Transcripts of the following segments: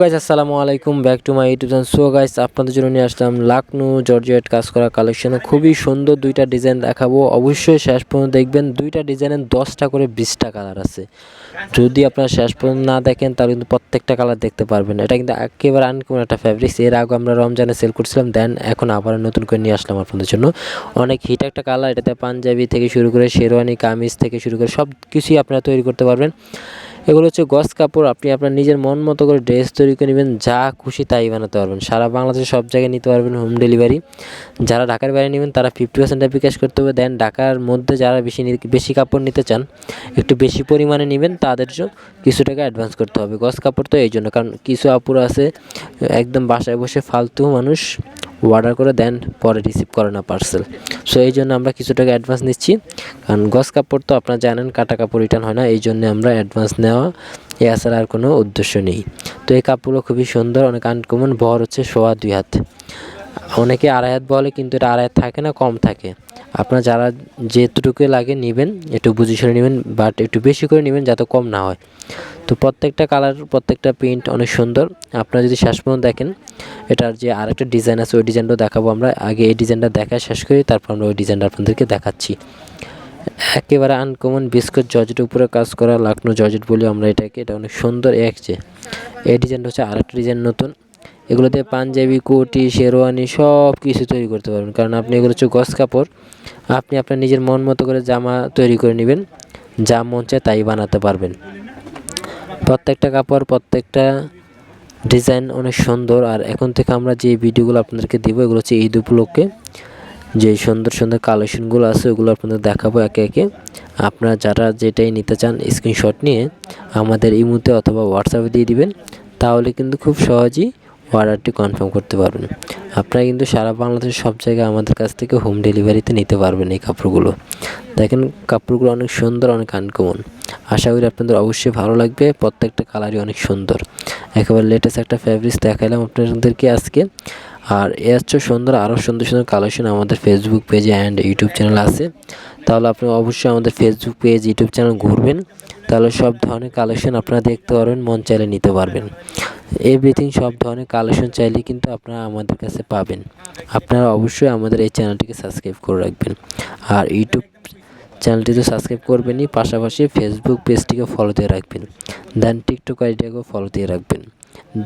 Guys আসসালামু আলাইকুম back to my YouTube channel so guys আপনাদের জন্য নিয়ে আসলাম লাকনু জর্জেট কাজ করা কালেকশনে খুবই সুন্দর দুইটা ডিজাইন দেখাবো। অবশ্যই শেষ পর্যন্ত দেখবেন, দুইটা ডিজাইনের দশটা করে বিশটা কালার আছে। যদি আপনারা শেষ পর্যন্ত না দেখেন, তাহলে কিন্তু প্রত্যেকটা কালার দেখতে পারবেন। এটা কিন্তু একেবারে আনকমন একটা ফ্যাব্রিক্স এর আগে আমরা রমজানে সেল করছিলাম দেন এখন আবার নতুন করে নিয়ে আসলাম আপনাদের জন্য। অনেক হিট একটা কালার এটাতে পাঞ্জাবি থেকে শুরু করে, শেরওয়ানি, কামিজ থেকে শুরু করে সব কিছুই আপনারা তৈরি করতে পারবেন। এগুলো হচ্ছে গস কাপড়। আপনি আপনার নিজের মন মতো করে ড্রেস তৈরি করে নেবেন, যা খুশি তাই বানাতে পারবেন। সারা বাংলাদেশে সব জায়গায় নিতে পারবেন হোম ডেলিভারি যারা ঢাকার বাইরে নেবেন, তারা ফিফটি পার্সেন্ট বিকাশ করতে হবে। দেন ঢাকার মধ্যে যারা বেশি বেশি কাপড় নিতে চান, একটু বেশি পরিমাণে নেবেন, তাদের কিছু টাকা অ্যাডভান্স করতে হবে। গস কাপড় তো এই জন্য, কারণ কিছু আপুরা আছে, একদম বাসায় বসে ফালতু মানুষ। অর্ডার করে দেন, পরে রিসিভ করে না পার্সেল সো এই জন্য আমরা কিছু টাকা অ্যাডভান্স নিচ্ছি। কারণ গস কাপড় তো আপনারা জানেন, কাটা কাপড় রিটার্ন হয় না, এই জন্য আমরা অ্যাডভান্স নেওয়া, এ আসার আর কোনো উদ্দেশ্য নেই। তো এই কাপড়গুলো খুবই সুন্দর, অনেক আনকমন ভর হচ্ছে সোয়া দুই হাত। অনেকে আড়াই বলে, কিন্তু এটা আড়াই থাকে না, কম থাকে। আপনার যারা যেটুকু লাগে নেবেন, একটু বুঝে শুনে নেবেন বাট একটু বেশি করে নেবেন যাতে কম না হয়। তো প্রত্যেকটা কালার প্রত্যেকটা প্রিন্ট অনেক সুন্দর। আপনারা যদি শেষ পর্যন্ত দেখেন, এটার যে আরেকটা ডিজাইন আছে, ওই ডিজাইনটাও দেখাবো আমরা। আগে এই ডিজাইনটা দেখা শেষ করি, তারপর আমরা ওই ডিজাইনটা আপনাদেরকে দেখাচ্ছি। একেবারে আনকমন বিস্কুট জর্জেটের উপরে কাজ করা, লাকনো জর্জেট বলি আমরা এটাকে, এটা অনেক সুন্দর একচে এই ডিজাইনটা হচ্ছে আরেকটা ডিজাইন নতুন। এগুলো দিয়ে পাঞ্জাবি কোটি শেরওয়ানি সব কিছু তৈরি করতে পারবেন। কারণ আপনি এগুলো হচ্ছে গস কাপড়, আপনি আপনার নিজের মন মতো করে জামা তৈরি করে নেবেন, যা মন চায় তাই বানাতে পারবেন। প্রত্যেকটা কাপড়, প্রত্যেকটা ডিজাইন অনেক সুন্দর। আর এখন থেকে আমরা যে ভিডিওগুলো আপনাদেরকে দিব, এগুলো হচ্ছে ঈদ উপলক্ষে যে সুন্দর সুন্দর কালেকশনগুলো আছে, ওগুলো আপনাদের দেখাবো একে একে। আপনারা যারা যেটাই নিতে চান স্ক্রিনশট নিয়ে আমাদের ইমুতে অথবা হোয়াটসঅ্যাপে দিয়ে দিবেন। তাহলে কিন্তু খুব সহজেই অর্ডারটি কনফার্ম করতে পারবেন। আপনারা কিন্তু সারা বাংলাদেশের সব জায়গায় আমাদের কাছ থেকে হোম ডেলিভারিতে নিতে পারবেন এই কাপড়গুলো। দেখেন, কাপড়গুলো অনেক সুন্দর, অনেক আনকমন। আশা করি আপনাদের অবশ্যই ভালো লাগবে। প্রত্যেকটা কালারই অনেক সুন্দর। একেবারে লেটেস্ট একটা ফ্যাব্রিক্স দেখাইলাম আপনাদেরকে আজকে। আর হচ্ছে সুন্দর আরও সুন্দর সুন্দর কালেকশন আমাদের ফেসবুক পেজে অ্যান্ড ইউটিউব চ্যানেল আছে। তাহলে আপনি অবশ্যই আমাদের ফেসবুক পেজ ইউটিউব চ্যানেল ঘুরবেন। তাহলে সব ধরনের কালেকশন আপনারা দেখতে পারবেন, মন চাইলে নিতে পারবেন। এভরিথিং সব ধরনের কালেকশন চাইলে কিন্তু আপনারা আমাদের কাছে পাবেন। আপনারা অবশ্যই আমাদের এই চ্যানেলটিকে সাবস্ক্রাইব করে রাখবেন। আর ইউটিউব চ্যানেলটি তো সাবস্ক্রাইব করবেনই পাশাপাশি ফেসবুক পেজটিকে ফলো দিয়ে রাখবেন। দেন টিকটক আইডিয়াকেও ফলো দিয়ে রাখবেন।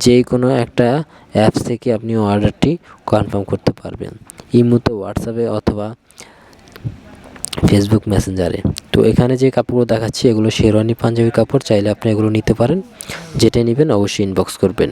যে কোনো একটা অ্যাপস থেকে আপনি অর্ডারটি কনফার্ম করতে পারবেন। ইমুতে হোয়াটসঅ্যাপে অথবা ফেসবুক মেসেঞ্জারে তো এখানে যে কাপড়গুলো দেখাচ্ছি, এগুলো শেরওয়ানি পাঞ্জাবি কাপড়, চাইলে আপনি এগুলো নিতে পারেন। যেটা নেবেন অবশ্যই ইনবক্স করবেন।